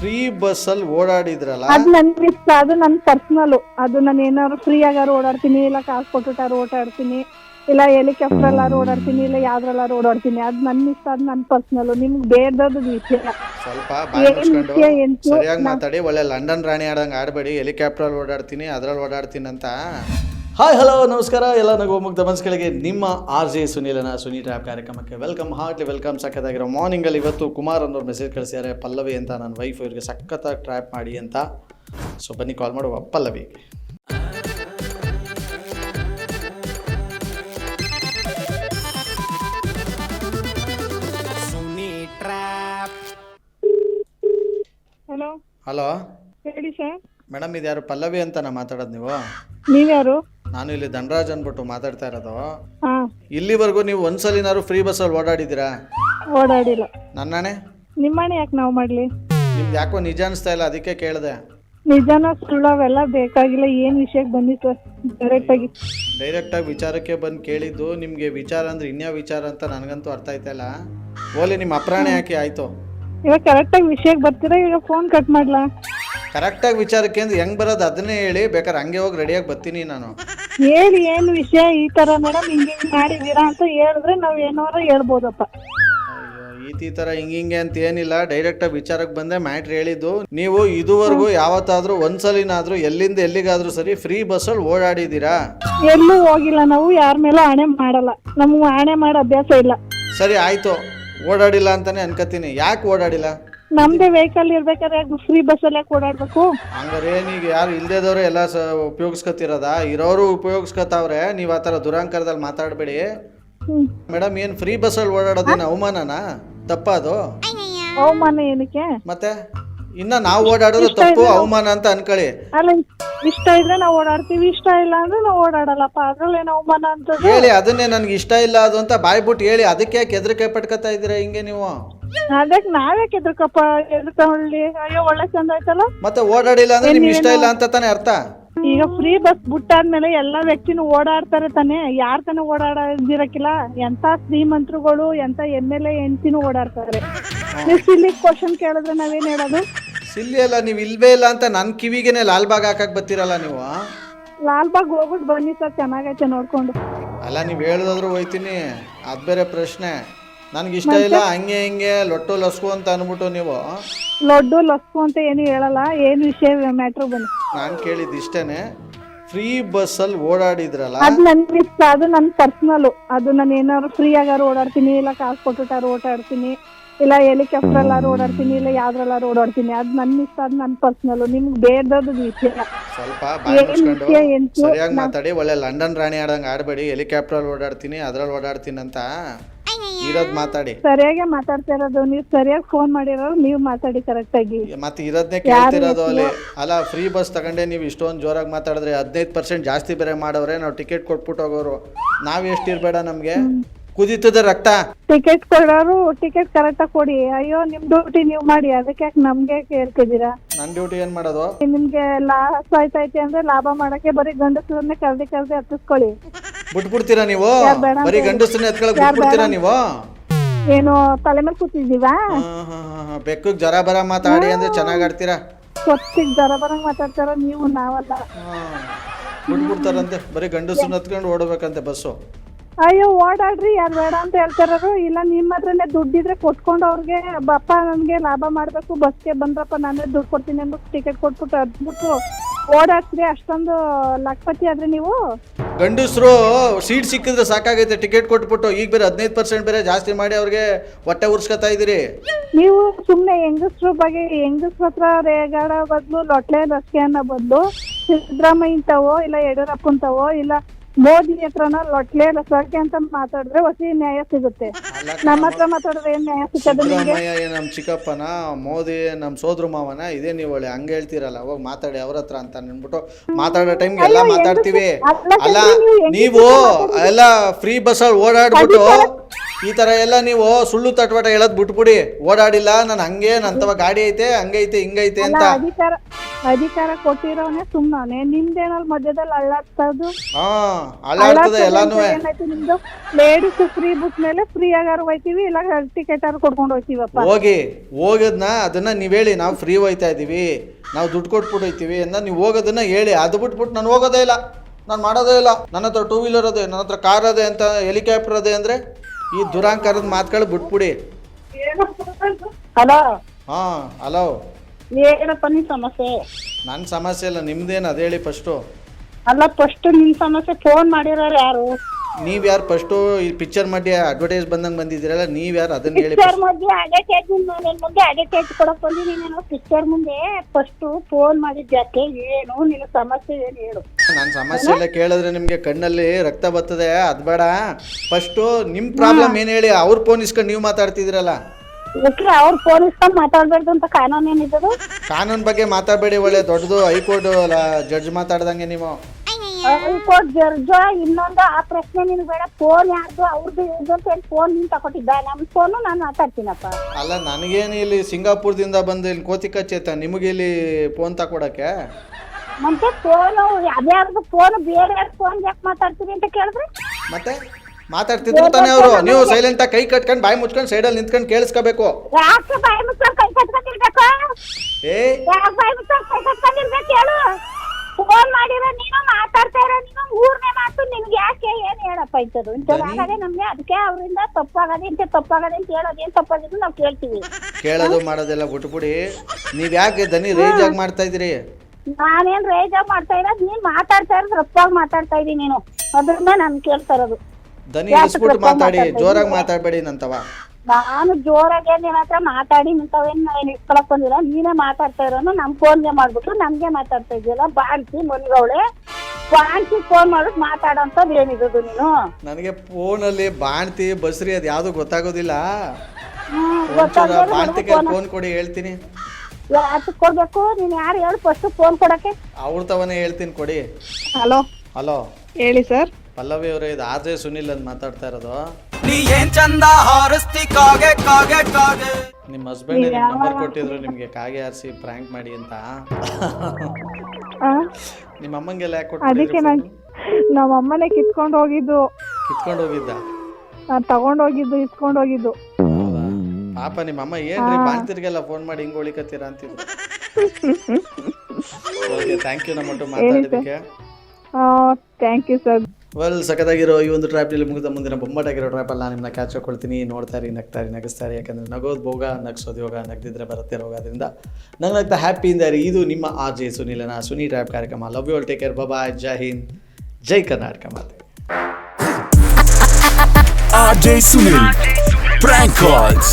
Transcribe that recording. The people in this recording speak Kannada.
ಫ್ರೀ ಬಸ್ಸಲ್ಲಿ ಓಡಾಡಿದ್ರಲ್ಲ? ಅದ್ ನನ್ ಇಷ್ಟ. ಅದು ನನ್ ಪರ್ಸನಲ್ ಅದು ನಾನು ಏನಾದ್ರು ಫ್ರೀ ಆಗಾರು ಓಡಾಡ್ತೀನಿ ಇಲ್ಲ ಕಾಸು ಕೊಟ್ಟುಟಾರು ಓಡಾಡ್ತೀನಿ ಇಲ್ಲ ಹೆಲಿಕಾಪ್ಟರ್ ಎಲ್ಲಾರು ಓಡಾಡ್ತೀನಿ ಇಲ್ಲ ಯಾವ್ದ್ರಲ್ಲಾರು ಓಡಾಡ್ತೀನಿ. ಅದ್ ನನ್ ಇಷ್ಟ ಅದ್ ನನ್ ಪರ್ಸನಲ್ ನಿಮ್ಗೆ ಬೇಡದ ವಿಷಯ. ಸ್ವಲ್ಪ ಬಾಯಿ ಏನ್ ಮುಚ್ಕೊಂಡು ವಿಷಯ ಎಂತು ಸರಿಯಾಗಿ ಮಾತಾಡಿ. ಒಳ್ಳೆ ಲಂಡನ್ ರಾಣಿ ಆಡಂಗ್ ಆಡಬೇಡಿ. ಹೆಲಿಕಾಪ್ಟರ್ ಓಡಾಡ್ತೀನಿ ಅದ್ರಲ್ಲಿ ಓಡಾಡ್ತೀನಿ ಅಂತ. ಹಾಯ್ ಹಲೋ ನಮಸ್ಕಾರ. ಎಲ್ಲ ನಗು ಮುಗ್ಧ ಮನಸ್ಸುಗಳಿಗೆ ನಿಮ್ಮ ಆರ್ ಜೆ ಸುನೀಲನ ಸುನಿ ಟ್ರ್ಯಾಪ್ ಕಾರ್ಯಕ್ರಮಕ್ಕೆ ವೆಲ್ಕಮ್ ಹಾರ್ಟ್ಲಿ ವೆಲ್ಕಮ್ ಸಖತ್ತಾಗಿರೋ ಮಾರ್ನಿಂಗಲ್ಲಿ ಇವತ್ತು ಕುಮಾರ್ ಅನ್ನೋರು ಮೆಸೇಜ್ ಕಳಿಸಿದ್ದಾರೆ ಪಲ್ಲವಿ ಅಂತ ನನ್ನ ವೈಫ್ ಇವ್ರಿಗೆ ಸಖತ್ತಾಗಿ ಟ್ರ್ಯಾಪ್ ಮಾಡಿ ಅಂತ. ಸೊ ಬನ್ನಿ ಕಾಲ್ ಮಾಡುವ ಪಲ್ಲವಿ. ಹಲೋ ಹಲೋ ಹೇಳಿ ಸರ್ ಮೇಡಮ್ ಇದು ಯಾರು ಪಲ್ಲವಿ ಅಂತ ನಾ ಮಾತಾಡೋದು ನೀವು? ನೀವ್ಯಾರು? ನಾನು ಇಲ್ಲಿ ಧನರಾಜ್ ಅನ್ಬಿಟ್ಟು ಮಾತಾಡ್ತಾ ಇರೋದು. ಹಾ. ಇಲ್ಲಿವರೆಗೂ ನೀವು ಒಂದ್ಸಲಿನಾರು ಫ್ರೀ ಬಸ್ಸಲ್ಲಿ ಓಡಾಡಿದಿರಾ ಓಡಾಡಿಲ್ಲ. ನನ್ನಣೆ ನಿಮ್ಮನೆ ಯಾಕೆ ನಾವು ಮಾಡ್ಲಿ? ನಿಮ್ದು ಯಾಕೋ ನಿಜ ಅನಿಸ್ತಾ ಇಲ್ಲ ಅದಕ್ಕೆ ಕೇಳಿದೆ. ನಿಜಾನ ಸುಳ್ಳು ಅವೆಲ್ಲ ಬೇಕಾಗಿಲ್ಲ ಏನು ವಿಷಯಕ್ಕೆ ಬಂದಿ ಸರ್ ಡೈರೆಕ್ಟ್ ಆಗಿ. ಡೈರೆಕ್ಟಾಗಿ ವಿಚಾರಕ್ಕೆ ಬಂದು ಕೇಳಿದ್ದು ನಿಮಗೆ ವಿಚಾರ ಅಂದ್ರೆ ಇನ್ಯಾವ ವಿಚಾರ ಅಂತ ನನಗಂತೂ ಅರ್ಥ ಆಯ್ತಲ್ಲ ಓಲಿ ನಿಮ್ಮ ಅಪ್ರಾಣೆ ಯಾಕೆ ಆಯಿತು? ಇವಾಗ ಕರೆಕ್ಟ್ ಆಗಿ ವಿಷಯಕ್ಕೆ ಬರ್ತೀರಾ ಈಗ ಫೋನ್ ಕಟ್ ಮಾಡ್ಲಾ? ಕರೆಕ್ಟಾಗಿ ವಿಚಾರಕ್ಕೆ ಅಂದ್ರೆ ಹೆಂಗ್ ಬರೋದು ಅದನ್ನೇ ಹೇಳಿ ಬೇಕಾದ್ರೆ ಹಂಗೆ ಹೋಗಿ ರೆಡಿಯಾಗಿ ಬರ್ತೀನಿ ನಾನು. ಹೇಳಿ ಏನ್ ವಿಷಯ ಈ ತರ ಮೇಡಮ್ ಹಿಂಗ್ ಹಿಂಗ್ ಮಾಡಿದೀರಾ ಅಂತ ಹೇಳಿದ್ರೆ ನಾವ್ ಏನಾರ ಹೇಳ್ಬೋದಪ್ಪ. ಈತಿ ಈ ಹಿಂಗ ಥರ ಹಿಂಗೆ ಹಿಂಗೆ ಅಂತ ಏನಿಲ್ಲ ಡೈರೆಕ್ಟಾಗಿ ವಿಚಾರಕ್ಕೆ ಬಂದೆ ಮ್ಯಾಟ್ರ್ ಹೇಳಿದ್ದು. ನೀವು ಇದುವರೆಗೂ ಯಾವತ್ತಾದ್ರೂ ಒಂದ್ಸಲಿನಾದ್ರೂ ಎಲ್ಲಿಂದ ಎಲ್ಲಿಗಾದ್ರೂ ಸರಿ ಫ್ರೀ ಬಸ್ ಅಲ್ಲಿ ಓಡಾಡಿದೀರಾ ಎಲ್ಲೂ ಹೋಗಿಲ್ಲ ನಾವು ಯಾರ ಮೇಲೆ ಆಣೆ ಮಾಡಲ್ಲ. ನಮ್ಗೆ ಆಣೆ ಮಾಡೋ ಅಭ್ಯಾಸ ಇಲ್ಲ. ಸರಿ ಆಯ್ತು. ಓಡಾಡಿಲ್ಲ ಅಂತಾನೆ ಅನ್ಕೋತೀನಿ ಯಾಕೆ ಓಡಾಡಿಲ್ಲ? ನಮ್ದೇ ವೆಹಿಕಲ್ ಇರ್ಬೇಕಾದ್ರೆ ಫ್ರೀ ಬಸ್ ಅಲ್ಲೇ ಓಡಾಡ್ಬೇಕು. ಹಂಗಾರೆ ಈಗ ಯಾರು ಇಲ್ದೇದವ್ರು ಎಲ್ಲ ಸ ಉಪಯೋಗಿಸ್ಕೊತಿರೋದ? ಇರೋರು ಉಪಯೋಗಿಸ್ಕೊತಾವ್ರೆ ನೀವು ಆತರ ಥರ ದುರಾಂಕರದಲ್ಲಿ ಮಾತಾಡಬೇಡಿ. ಹ್ಮ್. ಮೇಡಮ್ ಏನು ಫ್ರೀ ಬಸ್ಸಲ್ಲಿ ಓಡಾಡೋದೇನು ಅವಮಾನನಾ? ತಪ್ಪ ಅದು? ಅವಮಾನ ಏನಕ್ಕೆ? ಮತ್ತೆ? ಇನ್ನ ನಾವು ಓಡಾಡೋದು ತಪ್ಪು ಅವಮಾನ ಅಂತ ಅನ್ಕೊಳ್ಳಿ. ಅಲ್ಲ ಇಷ್ಟ ಇದ್ರೆ ನಾವು ಓಡಾಡ್ತೀವಿ ಇಷ್ಟ ಇಲ್ಲ ಅಂದ್ರೆ ನಾವು ಓಡಾಡಲ್ಲಪ್ಪ. ಅದ್ರಲ್ಲೇನು ಅವಮಾನ ಅಂತ ಹೇಳಿ ಅದನ್ನೇ ನನ್ಗೆ ಇಷ್ಟ ಇಲ್ಲ ಅದು ಅಂತ ಬಾಯ್ಬಿಟ್ಟು ಹೇಳಿ ಅದಕ್ಕೆ ಯಾಕೆ ಹೆದರಿಕೆ ಪಟ್ಕೋತಾ ಇದ್ದೀರಾ ಹಿಂಗೆ ನೀವು? ಅದಕ್ಕೆ ನಾವ್ಯಾಕೆ ಎದ್ರಕಪ್ಪ ಎದ್ರಕೊಳ್ಳಿ ಅಯ್ಯೋ ಒಳ್ಳೆ ಚಂದ ಆಯ್ತಲ್ಲ? ಮತ್ತೆ ಓಡಾಡಿಲ್ಲ ಅಂದ್ರೆ ನಿಮ್ಗೆ ಇಷ್ಟ ಇಲ್ಲ ಅಂತ ತಾನೇ ಅರ್ಥ? ಈಗ ಫ್ರೀ ಬಸ್ ಬಿಟ್ಟಾದ್ಮೇಲೆ ಎಲ್ಲಾ ವ್ಯಕ್ತಿನೂ ಓಡಾಡ್ತಾರೆ ತಾನೆ. ಯಾರ್ ತಾನೇ ಓಡಾಡದಿರಕ್ಕಿಲ್ಲ? ಎಂತ ಶ್ರೀಮಂತರುಗಳು ಎಂತ ಎಂ ಎಲ್ ಎ ಹೆಂಡ್ತಿನೂ ಓಡಾಡ್ತಾರೆ. ನೀವು ಸಿಲ್ಲಿ ಕ್ವಶನ್ ಕೇಳಿದ್ರೆ ನಾವೇನ್ ಹೇಳೋದು? ಸಿಲ್ಲಿ ಅಲ್ಲ ನೀವು ಇಲ್ವೇ ಇಲ್ಲ ಅಂತ ನನ್ ಕಿವಿಗೆನೆ ಲಾಲ್ಬಾಗ್ ಹಾಕಕ್ ಬರ್ತೀರಲ್ಲ ನೀವು? ಲಾಲ್ಬಾಗ್ ಹೋಗ್ಬಿಟ್ಟು ಬನ್ನಿ ಸರ್ ಚೆನ್ನಾಗೈತೆ ನೋಡ್ಕೊಂಡು. ಅಲ್ಲ ನೀವು ಹೇಳಿದ್ರು ಹೋಯ್ತೀನಿ. ಅದು ಬೇರೆ ಪ್ರಶ್ನೆ. ನನಗೆ ಇಷ್ಟ ಇಲ್ಲ ಹಂಗೆ ಹಿಂಗೆ ಲೊಟ್ಟು ಲಸ್ಕು ಅಂತ ಅನ್ಬಿಟ್ಟು ನೀವು. ಲೊಡ್ಡು ಲಸ್ಕು ಅಂತ ಏನು ಹೇಳಲ್ಲ ಏನು ವಿಷಯ ಮ್ಯಾಟ್ರ್ ಬನ್ನಿ. ನಾನು ಕೇಳಿದ್ದು ಇಷ್ಟೇನೆ. ಫ್ರೀ ಬಸ್ಸಲ್ಲಿ ಓಡಾಡಿದ್ರಲ್ಲ? ಅದು ನನ್ಗೆ ಇಷ್ಟ ಅದು ನನ್ನ ಪರ್ಸನಲ್ ಅದು ನಾನು ಏನಾದ್ರು ಫ್ರೀ ಆಗಾರು ಓಡಾಡ್ತೀನಿ ಇಲ್ಲ ಕಾಸು ಕೊಟ್ಟುಟಾರು ಓಡಾಡ್ತೀನಿ ಇಲ್ಲ ಹೆಲಿಕಾಪ್ಟರ್ ಎಲ್ಲಾರು ಓಡಾಡ್ತೀನಿ ಇಲ್ಲ ಯಾವ್ದ್ರಲ್ಲಾರು ಓಡಾಡ್ತೀನಿ. ಅದು ನನ್ನ ಇಷ್ಟ ಅದು ನನ್ನ ಪರ್ಸನಲ್ ನಿಮ್ಗೆ ಬೇಡದ ವಿಷಯ. ಸ್ವಲ್ಪ ಬಾಯಿ ಏನ್ ಮುಚ್ಕೊಂಡು ವಿಷಯ ಎಂತು ಸರಿಯಾಗಿ ಮಾತಾಡಿ ಒಳ್ಳೆ ಲಂಡನ್ ರಾಣಿ ಆಡಂಗೆ ಆಡಬೇಡಿ ಹೆಲಿಕಾಪ್ಟರ್ ಓಡಾಡ್ತೀನಿ ಅದ್ರಲ್ಲಿ ಓಡಾಡ್ತೀನಿ ಅಂತ ಇರೋದು ಮಾತಾಡಿ. ಸರಿಯಾಗಿ ಮಾತಾಡ್ತಾ ಇರೋದು ನೀವು ಸರಿಯಾಗಿ ಫೋನ್ ಮಾಡಿರೋ ನೀವು ಮಾತಾಡಿ ಕರೆಕ್ಟ್ ಆಗಿ. ಮತ್ತೆ ಇರೋದನ್ನೇ ಕೇಳ್ತಿರೋದು ಅಲ್ಲಿ. ಅಲ್ಲ ಫ್ರೀ ಬಸ್ ತಗೊಂಡೆ ನೀವು ಇಷ್ಟೊಂದು ಜೋರಾಗಿ ಮಾತಾಡಿದ್ರೆ ಹದಿನೈದು ಪರ್ಸೆಂಟ್ ಜಾಸ್ತಿ ಬೇರೆ ಮಾಡೋರೆ ನಾವು ಟಿಕೆಟ್ ಕೊಟ್ಬಿಟ್ಟು ಹೋಗೋರು. ನಾವು ಎಷ್ಟು ಇರಬೇಡ ನಮಗೆ? ಕುದೀತದೆ ರಕ್ತ. ಟಿಕೆಟ್ ಕೊಡೋರು ಟಿಕೆಟ್ ಕರೆಕ್ಟ್ ಆಗಿ ಕೊಡಿ. ಅಯ್ಯೋ ನಿಮ್ ಡ್ಯೂಟಿ ನೀವು ಮಾಡಿ ಅದಕ್ಕೆ ಯಾಕೆ ನಮ್ಗೆ ಕೇಳ್ತಿದ್ದೀರಾ? ನನ್ ಡ್ಯೂಟಿ ಏನ್ ಮಾಡೋದು? ನಿಮ್ಗೆ ಲಾಸ್ ಆಯ್ತೈತೆ ಅಂದ್ರೆ ಲಾಭ ಮಾಡಕ್ಕೆ ಬರೀ ಗಂಡಸರನ್ನೇ ಕರ್ದಿ ಕರ್ದಿ ಹತ್ತಿಸ್ಕೊಳ್ಳಿ. ಬಿಟ್ಬಿಡ್ತೀರಾ ನೀವು? ಯಾರ್ ಬೇಡ ಬರೀ ಗಂಡಸನ್ನ ಎತ್ಕೊಳಕ್ ಬಿಟ್ಬಿಡ್ತೀರಾ ನೀವು? ಏನು ತಲೆ ಮೇಲೆ ಕೂತಿದ್ದೀವಾ? ಬೆಕ್ಕು ಜರ ಬರ ಮಾತಾಡಿ ಅಂದ್ರೆ ಚೆನ್ನಾಗ್ ಆಡ್ತೀರಾ? ಕೊತ್ತಿಗೆ ಜರ ಬರಂಗ್ ಮಾತಾಡ್ತಾರ ನೀವು ನಾವಲ್ಲ. ಬಿಟ್ಬಿಡ್ತಾರಂತೆ. ಬರೀ ಗಂಡಸನ್ನ ಎತ್ಕೊಂಡು ಓಡಬೇಕಂತೆ ಬಸ್ಸು. ಅಯ್ಯೋ ಓಡಾಡ್ರಿ ಯಾರು ಬೇಡ ಅಂತ ಹೇಳ್ತಾರೋ ಇಲ್ಲ ನಿಮ್ಮ ಹತ್ರನೇ ದುಡ್ಡಿದ್ರೆ ಕೊಟ್ಕೊಂಡು ಅವ್ರಿಗೆ ಬಪ್ಪ ನನ್ಗೆ ಲಾಭ ಮಾಡ್ಬೇಕು ಬಸ್ಗೆ ಬಂದ್ರಪ್ಪ ನಾನೇ ದುಡ್ಡು ಕೊಡ್ತೀನಿ ಅಂದ್ಬಿಟ್ಟು ಟಿಕೆಟ್ ಕೊಟ್ಬಿಟ್ಟು ಅದ್ಬಿಟ್ಟು ಓಡಾಡ್ತೀರಿ. ಅಷ್ಟೊಂದು ಲಕ್ಪತಿ ಆದ್ರೆ ನೀವು. ಗಂಡಸರು ಸೀಟ್ ಸಿಕ್ಕಿದ್ರೆ ಸಾಕಾಗೈತೆ, ಟಿಕೆಟ್ ಕೊಟ್ಬಿಟ್ಟು ಈಗ ಬೇರೆ ಹದಿನೈದು ಪರ್ಸೆಂಟ್ ಬೇರೆ ಜಾಸ್ತಿ ಮಾಡಿ ಅವ್ರಿಗೆ ಹೊಟ್ಟೆ ಉರ್ಸ್ಕೊತಾ ಇದ್ದೀರಿ ನೀವು ಸುಮ್ನೆ ಹೆಂಗಸ್ರ ಬಗ್ಗೆ, ಹೆಂಗಸ್ರ ಹತ್ರ ರೇಗಾಡ ಬದಲು, ಲೊಟ್ಲೆ ಲಸ್ಕೆ ಅನ್ನೋ ಬದಲು ಸಿದ್ದರಾಮಯ್ಯ ಇಂಥವೋ ಇಲ್ಲ ಯಡಿಯೂರಪ್ಪಂತವೋ ಇಲ್ಲ ಮೋದಿ ಹತ್ರನ ಲೊಟ್ಲೆ ಲಸಕೆ ಅಂತ ಮಾತಾಡಿದ್ರೆ ಹೊಸ ನ್ಯಾಯ ಸಿಗುತ್ತೆ. ನಮ್ಮ ಹತ್ರ ಮಾತಾಡಿದ್ರೆ ಏನ್ ನ್ಯಾಯ ಸಿಕ್ಕದು ನಿಮ್ಗೆ ಸಿದ್ದರಾಮಯ್ಯ ಏನ್ ನಮ್ಮ ಚಿಕ್ಕಪ್ಪನ ಮೋದಿ ನಮ್ಮ ಸೋದ್ರ ಮಾವನ ಇದೇ ನೀವು ಒಳ್ಳೆ ಹಂಗೆ ಹೇಳ್ತೀರಲ್ಲ ಅವಾಗ ಮಾತಾಡಿ ಅವ್ರ ಹತ್ರ ಅಂತ ಅಂದ್ಬಿಟ್ಟು ಮಾತಾಡೋ ಟೈಮ್ ಎಲ್ಲ ಮಾತಾಡ್ತೀವಿ. ಅಲ್ಲ ನೀವು ಎಲ್ಲ ಫ್ರೀ ಬಸ್ಸಲ್ಲಿ ಓಡಾಡ್ಬಿಟ್ಟು ಈ ತರ ಎಲ್ಲ ನೀವು ಸುಳ್ಳು ತಟ್ವಾಟ ಹೇಳದ್ ಬಿಟ್ಬಿಡಿ. ಓಡಾಡಿಲ್ಲ ನಾನು ಹಂಗೆ ನಂತವ ಗಾಡಿ ಐತೆ ಹಂಗೈತೆ ಹಿಂಗೈತೆ ಅಂತ. ಅಧಿಕಾರ ಅಧಿಕಾರ ಕೊಟ್ಟಿರೋನೆ ಸುಮ್ಮನೆ ನಿಮ್ದೇನಲ್ಲಿ ಮಧ್ಯದಲ್ಲಿ ಅಳ್ಳಾಡ್ತದು ಹಾ ಅಲ್ಲಾಡ್ತದೆ ಎಲ್ಲಾನು ಏನಾಯ್ತು ನಿಮ್ದು? ಲೇಡೀಸ್ ಫ್ರೀ ಬುಕ್ ಮೇಲೆ ಫ್ರೀ ಆಗಾರು ಹೋಯ್ತೀವಿ ಇಲ್ಲ ಟಿಕೆಟ್ ಆರು ಕೊಡ್ಕೊಂಡು ಹೋಯ್ತೀವಪ್ಪ? ಹೋಗಿ ಹೋಗದ್ನ ಅದನ್ನ ನೀವ್ ಹೇಳಿ ನಾವು ಫ್ರೀ ಹೋಯ್ತಾ ಇದೀವಿ ನಾವು ದುಡ್ಡು ಕೊಟ್ಬಿಟ್ಟು ಹೋಯ್ತೀವಿ ಅಂತ ನೀವು ಹೋಗೋದನ್ನ ಹೇಳಿ. ಅದು ಬಿಟ್ಬಿಟ್ಟು ನಾನು ಹೋಗೋದೇ ಇಲ್ಲ. ನಾನು ಮಾಡೋದೇ ಇಲ್ಲ. ನನ್ನ ಹತ್ರ ಟೂ ವೀಲರ್ ಅದೇ ನನ್ನ ಹತ್ರ ಕಾರ್ ಅದೇ ಅಂತ ಹೆಲಿಕಾಪ್ಟರ್ ಅದೇ ಅಂದ್ರೆ ಈ ದುರಾಂಕಾರದ ಮಾತುಗಳು ಬಿಟ್ಬಿಡಿ. ಹಲೋ ಹಾ ಹಲೋ ಏನಪ್ಪ ನಿನ್ ಸಮಸ್ಯೆ? ನನ್ನ ಸಮಸ್ಯೆ ಇಲ್ಲ ನಿಮ್ದೇನು ಅದು ಹೇಳಿ ಫಸ್ಟು ಅಲ್ಲ ಫಸ್ಟ್ ನಿನ್ ಸಮಸ್ಯೆ ಫೋನ್ ಮಾಡಿರೋರು ಯಾರು? ನೀವು ಯಾರು ಫಸ್ಟು ಈ ಪಿಕ್ಚರ್ ಮಾಡಿ ಅಡ್ವರ್ಟೈಸ್ ಬಂದಂಗೆ ಬಂದಿದ್ದೀರಲ್ಲ ನೀವು ಯಾರು ಅದನ್ನ ಹೇಳಿ ಪಿಕ್ಚರ್ ಮಧ್ಯೆ ಅಡ್ವರ್ಟೈಸ್ ನಿನ್ ಮುಂದೆ ಅಡ್ವರ್ಟೈಸ್ ಕೊಡಕ್ ಬಂದಿದ್ದೀನಿ ಪಿಕ್ಚರ್ ಮುಂದೆ ಫಸ್ಟ್ ಫೋನ್ ಮಾಡಿದ್ಯಾಕೆ ಏನು ನಿನ್ನ ಸಮಸ್ಯೆ ಏನು ಹೇಳು? ನನ್ನ ಸಮಸ್ಯೆ ಎಲ್ಲ ಕೇಳಿದ್ರೆ ನಿಮಗೆ ಕಣ್ಣಲ್ಲಿ ರಕ್ತ ಬರ್ತದೆ ಅದು ಬೇಡ. ಫಸ್ಟು ನಿಮ್ಮ ಪ್ರಾಬ್ಲಮ್ ಏನು ಹೇಳಿ ಅವ್ರ ಫೋನ್ ಇಸ್ಕೊಂಡು ನೀವು ಮಾತಾಡ್ತಿದ್ದೀರಲ್ಲ? ಓಕೆ ಅವ್ರು ಫೋನ್ ಇಸ್ಕೊಂಡ್ ಮಾತಾಡ್ಬಾರ್ದು ಅಂತ ಕಾನೂನು ಏನಿದ್ದದು ಕಾನೂನ್ ಬಗ್ಗೆ ಮಾತಾಡಬೇಡಿ ಒಳ್ಳೆ ದೊಡ್ಡದು ಹೈಕೋರ್ಟ್ ಜಡ್ಜ್ ಮಾತಾಡ್ದಂಗೆ ನೀವು. ಹೈಕೋರ್ಟ್ ಜಡ್ಜ್ ಇನ್ನೊಂದು ಆ ಪ್ರಶ್ನೆ ನಿನ್ ಬೇಡ ಫೋನ್ ಯಾರ್ದು ಅವ್ರದ್ದು ಇವ್ರದ್ದು ಅಂತ ಹೇಳಿ ಫೋನ್ ನೀನ್ ತಗೊಟ್ಟಿದ್ದ. ನಮ್ ಫೋನು ನಾನು ಮಾತಾಡ್ತೀನಪ್ಪ. ಅಲ್ಲ ನನಗೇನು ಇಲ್ಲಿ ಸಿಂಗಾಪುರದಿಂದ ಬಂದು ಇಲ್ಲಿ ಕೋತಿ ಚೇತ ನಿಮಗೆ ಇಲ್ಲಿ ಫೋನ್ ತಕೊಡಕ್ಕೆ? ಮತ್ತೆ ಫೋನು ಅದ್ಯಾರ್ದು ಫೋನ್ ಬೇರೆ ಫೋನ್ ಯಾಕೆ ಮಾತಾಡ್ತೀರಿ ಅಂತ ಕೇಳಿದ್ರೆ? ಮತ್ತೆ? ಮಾತಾಡ್ತಿದ್ರು ತಾನೇ ಅವರು. ನೀವು ಸೈಲೆಂಟ್ ಆಗಿ ಕೈ ಕಟ್ಕೊಂಡು ಬಾಯಿ ಮುಚ್ಕೊಂಡು ಸೈಡಲ್ಲಿ ನಿಂತ್ಕೊಂಡು ಕೇಳಿಸ್ಕೋಬೇಕು. ಯಾಕೆ ಬಾಯಿ ಮುಚ್ಕೊಂಡು ಕೈ ಕಟ್ಕೊಂಡಿರ್ಬೇಕು? ಏ? ಯಾಕೆ ಬಾಯಿ ಮುಚ್ಕೊಂಡು ಕೈ ಕಟ್ಕೊಂಡಿರ್ಬೇಕು ಹೇಳು? ಫೋನ್ ಮಾಡಿರೋ ನೀನು ಮಾತಾಡ್ತಾ ಇರೋ ನೀನು ಮೂರನೇ ಮಾತು ನಿನ್ಗೆ ಯಾಕೆ ಏನ್ ಹೇಳಪ್ಪ ಇಂಥದ್ದು? ಇಂಥದ್ದು ಆಗದೆ ನಮ್ಗೆ ಅದಕ್ಕೆ ಅವರಿಂದ ತಪ್ಪಾಗದೆ ಇಂಥ ತಪ್ಪಾಗದೆ ಅಂತ ಹೇಳೋದು ಏನ್ ತಪ್ಪಾಗಿದ್ದು ನಾವು ಕೇಳ್ತೀವಿ. ಕೇಳೋದು ಮಾಡೋದೆಲ್ಲ ಬಿಟ್ಬಿಡಿ. ನೀವ್ ಯಾಕೆ ದನಿ ರೇಜ್ ಆಗಿ ಮಾಡ್ತಾ ಇದ್ರಿ ನಾನೇನ್ ರೇಜ್ ಮಾಡ್ತಾ ಇರೋದು? ನೀನ್ ಮಾತಾಡ್ತಾ ಇರೋದು ತಪ್ಪಾಗಿ ಮಾತಾಡ್ತಾ ಇದೀನಿ ನೀನು. ಅದ್ರಿಂದ ನಾನು ಕೇಳ್ತಾ ಇರೋದು. ದನಿ ಇಳಿಸ್ಬಿಟ್ಟು ಮಾತಾಡಿ ಜೋರಾಗಿ ಮಾತಾಡಬೇಡಿ ನಂತವ. ನಾನು ಜೋರಾಗಿ ನಿನ್ನ ಹತ್ರ ಮಾತಾಡಿ ನಿಂತವೇನ್ ನಾನು ಇಟ್ಕೊಳಕ್ ಬಂದಿಲ್ಲ. ನೀನೇ ಮಾತಾಡ್ತಾ ಇರೋನು ನಮ್ ಫೋನ್ಗೆ ಮಾಡ್ಬಿಟ್ಟು ನಮ್ಗೆ ಮಾತಾಡ್ತಾ ಇದೆಯಲ್ಲ ಬಾಣ್ಸಿ ಮುನ್ಗೌಳೆ ಬಾಣ್ಸಿ ಫೋನ್ ಮಾಡಿ ಮಾತಾಡೋಂಥದ್ದು ಏನಿರೋದು ನೀನು? ನನಗೆ ಫೋನಲ್ಲಿ ಬಾಣ್ತಿ ಬಸ್ರಿ ಅದು ಯಾವುದು ಗೊತ್ತಾಗೋದಿಲ್ಲ. ಹ್ಮ್, ಒಂಚೂರ ಫೋನ್ ಫೋನ್ ಕೊಡಿ ಹೇಳ್ತೀನಿ. ಯಾತಕ್ ಕೊಡ್ಬೇಕು. ನೀನ್ ಯಾರು ಹೇಳು ಫಸ್ಟ್ ಫೋನ್ ಕೊಡಕ್ಕೆ. ಅವ್ರ ತವನೇ ಹೇಳ್ತೀನಿ ಕೊಡಿ. ಹಲೋ ಹಲೋ ಹೇಳಿ ಸರ್ ಪಲ್ಲವಿ ಅವರೇ ಇದು ಆರ್ ಜೆ ಸುನಿಲ್ ಅಂತ ಮಾತಾಡ್ತಾ ಇರೋದು. ನೀ ಏನ್ ಚಂದ ಹಾರಿಸ್ತಿ ಕಾಗೆ ಕಾಗೆ ಕಾಗೆ. ನಿಮ್ಮ ಹಸ್ಬೆಂಡ್ ನಿಮ್ಗೆ ನಂಬರ್ ಕೊಟ್ಟಿದ್ರು ನಿಮಗೆ ಕಾಗೆ ಆರಿಸಿ ಪ್ರ್ಯಾಂಕ್ ಮಾಡಿ ಅಂತ? ನಿಮ್ಮ ಅಮ್ಮಂಗೆಲ್ಲ ಯಾಕೆ ಅದಕ್ಕೆ ಕೊಟ್ಟು ನಾನು ನಮ್ಮ ಅಮ್ಮನೇ ಕಿತ್ಕೊಂಡು ಹೋಗಿದ್ದು. ಕಿತ್ಕೊಂಡು ಹೋಗಿದ್ದ? ತಗೊಂಡು ತಗೊಂಡ್ ಹೋಗಿದ್ದು ಇಸ್ಕೊಂಡು ಹೋಗಿದ್ದು? ಪಾಪ ನಿಮ್ಮ ಅಮ್ಮ ಏನ್ರಿ ಬಾಣ್ತಿರ್ಗೆಲ್ಲ ಫೋನ್ ಮಾಡಿ ಹಿಂಗ್ ಹೊಳಿಕತ್ತೀರಾ ಅಂತಿದ್ರು. ಓಕೆ ಥ್ಯಾಂಕ್ ಯು ನಮ್ಮ ಮಾತಾಡಿದ್ದಕ್ಕೆ. ಥ್ಯಾಂಕ್ ಯು ಸರ್ ವೆಲ್ ಸಖತ್ತಾಗಿರೋ ಈ ಒಂದು ಟ್ರ್ಯಾಪ್ನಲ್ಲಿ ಮುಗಿದ ಮುಂದಿನ ಬೊಂಬಾಟಾಗಿರೋ ಟ್ರ್ಯಾಪಲ್ಲಿ ನಾನು ನಿಮ್ಮನ್ನ ಕ್ಯಾಚ್ ಹಾಕೊಳ್ತೀನಿ ನೋಡ್ತಾರೆ ನಗ್ತಾರೆ ನಗಿಸ್ತಾರೆ ಯಾಕಂದರೆ ನಗೋದು ಭೋಗ, ನಗ್ಸೋದು ಯೋಗ, ನಗ್ದಿದ್ರೆ ಬರುತ್ತೆ ರೋಗ ಅದರಿಂದ ನಂಗೆ ನಗ್ತಾ ಹ್ಯಾಪಿಯಿಂದ ರೀ ಇದು ನಿಮ್ಮ ಆರ್ ಜೆ ಸುನಿಲನ ಸುನಿ ಟ್ರ್ಯಾಪ್ ಕಾರ್ಯಕ್ರಮ. Love you all take care ಬಾಬಾ ಜೈ ಹಿಂದ್ ಜೈ ಕರ್ನಾಟಕ ಮಾತೆ ಸುನಿಲ್ ಪ್ರ್ಯಾಂಕ್ calls.